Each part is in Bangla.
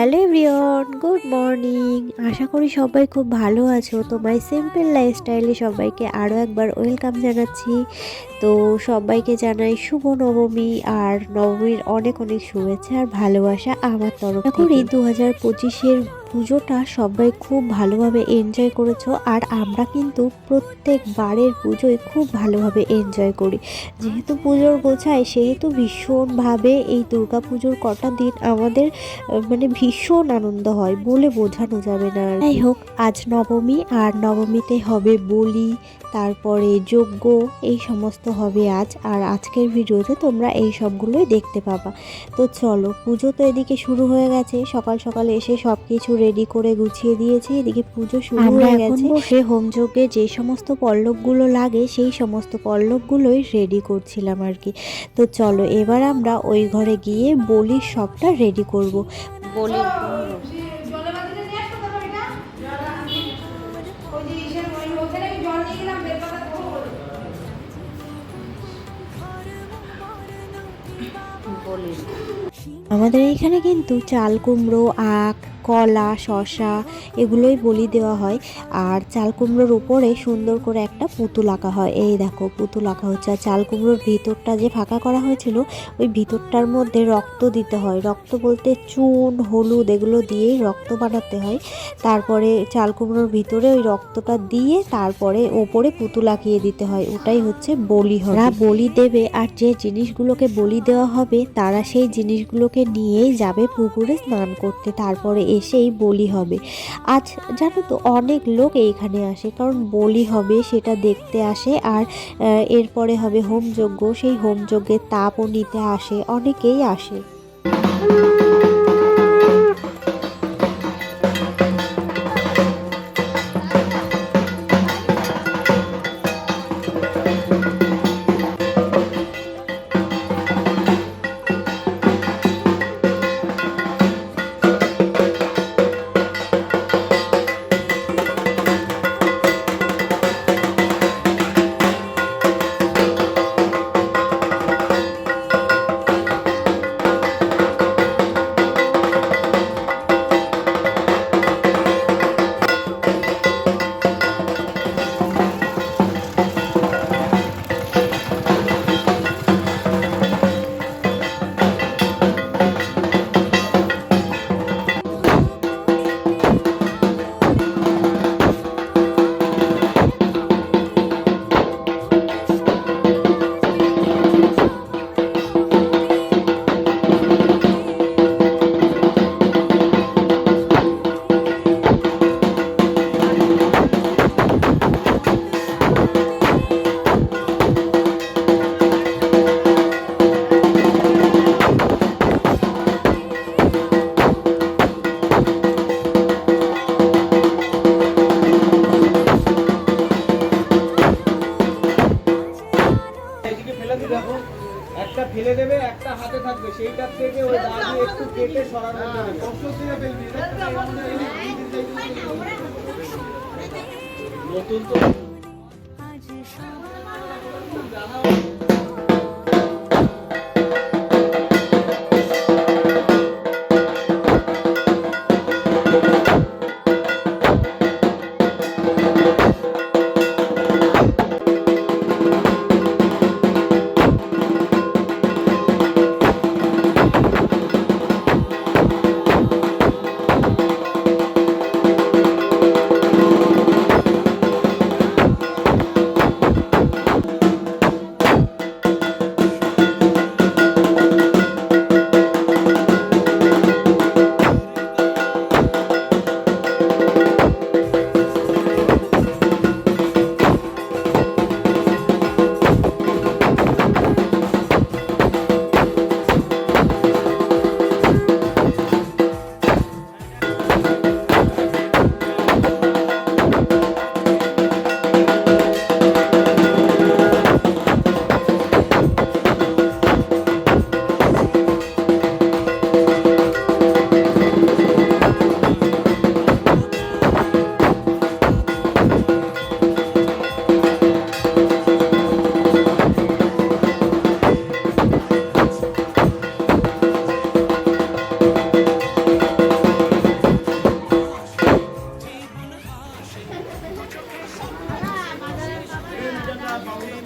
Hello Riyon good morning. আশা করি সবাই খুব ভালো আছো। তো মাই সিম্পল লাইফস্টাইলে সবাইকে আরও একবার ওয়েলকাম জানাচ্ছি। তো সবাইকে জানাই শুভ নবমী আর নবমীর অনেক অনেক শুভেচ্ছা আর ভালোবাসা আমার তরফ এখন এই দু হাজার পঁচিশের পুজোটা সবাই খুব ভালোভাবে এনজয় করেছ আর আমরা কিন্তু প্রত্যেক বারের পুজোয় খুব ভালোভাবে এনজয় করি। যেহেতু পুজোর গোছায়, সেহেতু ভীষণভাবে এই দুর্গা পুজোর কটা দিন আমাদের মানে ভীষণ আনন্দ হয় বলে বোঝানো যাবে না যাই হোক, আজ নবমী আর নবমীতে হবে বলি, তারপরে যজ্ঞ, এই সমস্ত হবে আজ। আর আজকের ভিডিওতে তোমরা এই সবগুলোই দেখতে পাবা। তো চলো, পুজো তো এদিকে শুরু হয়ে গেছে, সকাল সকাল এসে সব কিছু রেডি করে গুছিয়ে দিয়েছি এদিকে পুজো শুরু হয়ে গেছে। বসে হোম যজ্ঞে যে সমস্ত পল্লবগুলো লাগে সেই সমস্ত পল্লবগুলোই রেডি করছিলাম আর কি। তো চলো এবার আমরা ওই ঘরে গিয়ে বলির সবটা রেডি করব। বলির। আমাদের এখানে কিন্তু চাল কুমড়ো আখ কলা শশা এগুলোই বলি দেওয়া হয়। আর চাল কুমড়োর উপরে সুন্দর করে একটা পুতুল আঁকা হয়। এই দেখো, পুতুল আঁকা হচ্ছে। আর চাল কুমড়োর ভিতরটা যে ফাঁকা করা হয়েছিল, ওই ভিতরটার মধ্যে রক্ত দিতে হয়। রক্ত বলতে চুন, হলুদ এগুলো দিয়েই রক্ত বানাতে হয়। তারপরে চাল কুমড়োর ভিতরে ওই রক্তটা দিয়ে তারপরে ওপরে পুতুল আঁকিয়ে দিতে হয়। ওটাই হচ্ছে বলি হয় বলি দেবে আর যে জিনিসগুলোকে বলি দেওয়া হবে, তারা সেই জিনিসগুলোকে নিয়েই যাবে পুকুরে স্নান করতে। তারপরে এসেই বলি হবে। আজ জানো তো অনেক লোক এইখানে আসে, কারণ বলি হবে সেটা দেখতে আসে আর এরপরে হবে হোমযজ্ঞ, সেই হোমযজ্ঞের তাপও নিতে আসে, অনেকেই আসে। ফেলে দেবে একটা হাতে থাকবে। সেইটার থেকে ওই দা দিয়ে একটু কেটে সরানো যাবে। কষ্ট দিয়ে ফেলবি নতুন তো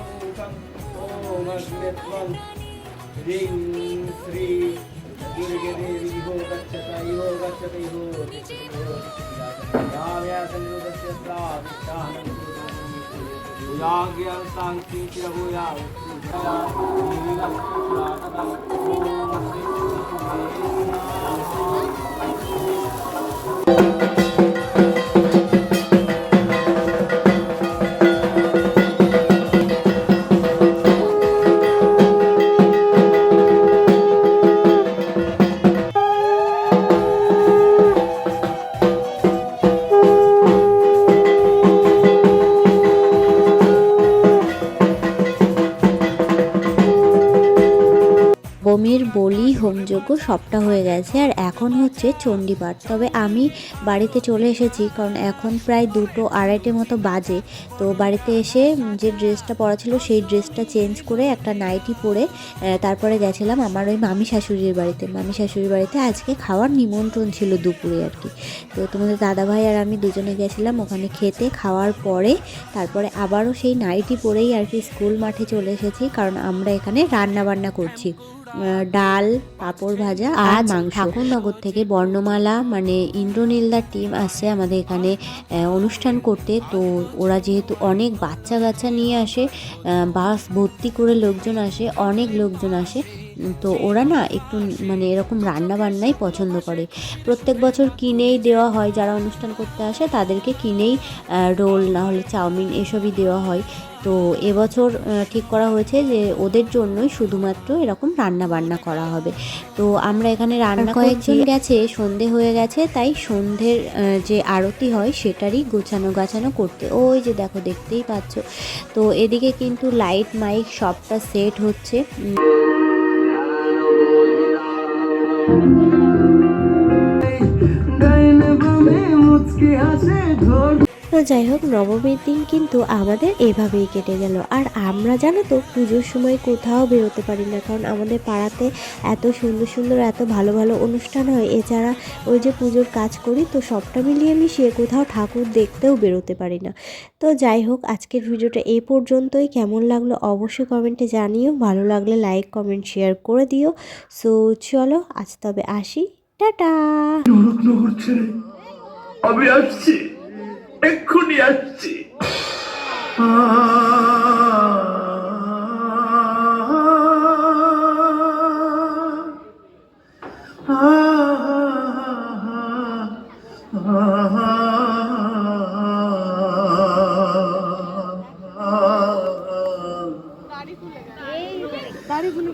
Sangkang Om Agnetman Ring Sri Durgadevi Ho Gacchata Iho Gacchata Iho Yavyasanirudasya Sravishtanam Yagyan হোমযজ্ঞ সবটা হয়ে গেছে। আর এখন হচ্ছে চণ্ডীপাঠ। তবে আমি বাড়িতে চলে এসেছি, কারণ এখন প্রায় দুটো আড়াইটে মতো বাজে। তো বাড়িতে এসে যে ড্রেসটা পরা ছিল, সেই ড্রেসটা চেঞ্জ করে একটা নাইটি পরে তারপরে গেছিলাম আমার ওই মামি শাশুড়ির বাড়িতে। মামি শাশুড়ির বাড়িতে আজকে খাওয়ার নিমন্ত্রণ ছিল দুপুরে আর কি। তো তোমাদের দাদাভাই আর আমি দুজনে গেছিলাম ওখানে খেতে, খাওয়ার পরে, তারপরে আবারও সেই নাইটি পরেই আর কি স্কুল মাঠে চলে এসেছি, কারণ আমরা এখানে রান্না বান্না করছি। ডাল পাঁপড় ভাজা আর মাংস। ঠাকুরনগর থেকে বর্ণমালা মানে ইন্দ্রনীলদার টিম আসে আমাদের এখানে অনুষ্ঠান করতে। তো ওরা যেহেতু অনেক বাচ্চা কাচ্চা নিয়ে আসে বাস ভর্তি করে লোকজন আসে অনেক লোকজন আসে তো ওরা না একটু মানে এরকম রান্না বান্নাই পছন্দ করে। প্রত্যেক বছর কিনেই দেওয়া হয় যারা অনুষ্ঠান করতে আসে তাদেরকে কিনেই রোল না হলে চাউমিন এসবই দেওয়া হয়। তো এবছর ঠিক করা হয়েছে যে ওদের জন্যই শুধুমাত্র এরকম রান্না বান্না করা হবে। তো আমরা এখানে রান্না কয়েকজন গেছে সন্ধে হয়ে গেছে তাই সন্ধের যে আরতি হয় সেটারই গোছানো গাছানো করতে। ওই যে দেখো দেখতেই পাচ্ছ। তো এদিকে কিন্তু লাইট মাইক সবটা সেট হচ্ছে। যাই হোক, নবমীর দিন কিন্তু আমাদের এভাবেই কেটে গেল। আর আমরা জানো তো, পুজোর সময় কোথাও বেরোতে পারি না। কারণ আমাদের পাড়াতে এত সুন্দর সুন্দর, এত ভালো ভালো অনুষ্ঠান হয়। এছাড়া ওই যে পুজোর কাজ করি, তো সবটা মিলিয়ে মিশিয়ে কোথাও ঠাকুর দেখতেও বেরোতে পারি না। তো যাই হোক, আজকের ভিডিওটা এই পর্যন্তই। কেমন লাগল অবশ্যই কমেন্টে জানিও। ভালো লাগলে লাইক, কমেন্ট, শেয়ার করে দিও। সো চলো, আজ তবে আসি। টাটা! আমি আসছি। এক্ষুনি আসছি দাড়ি খুলে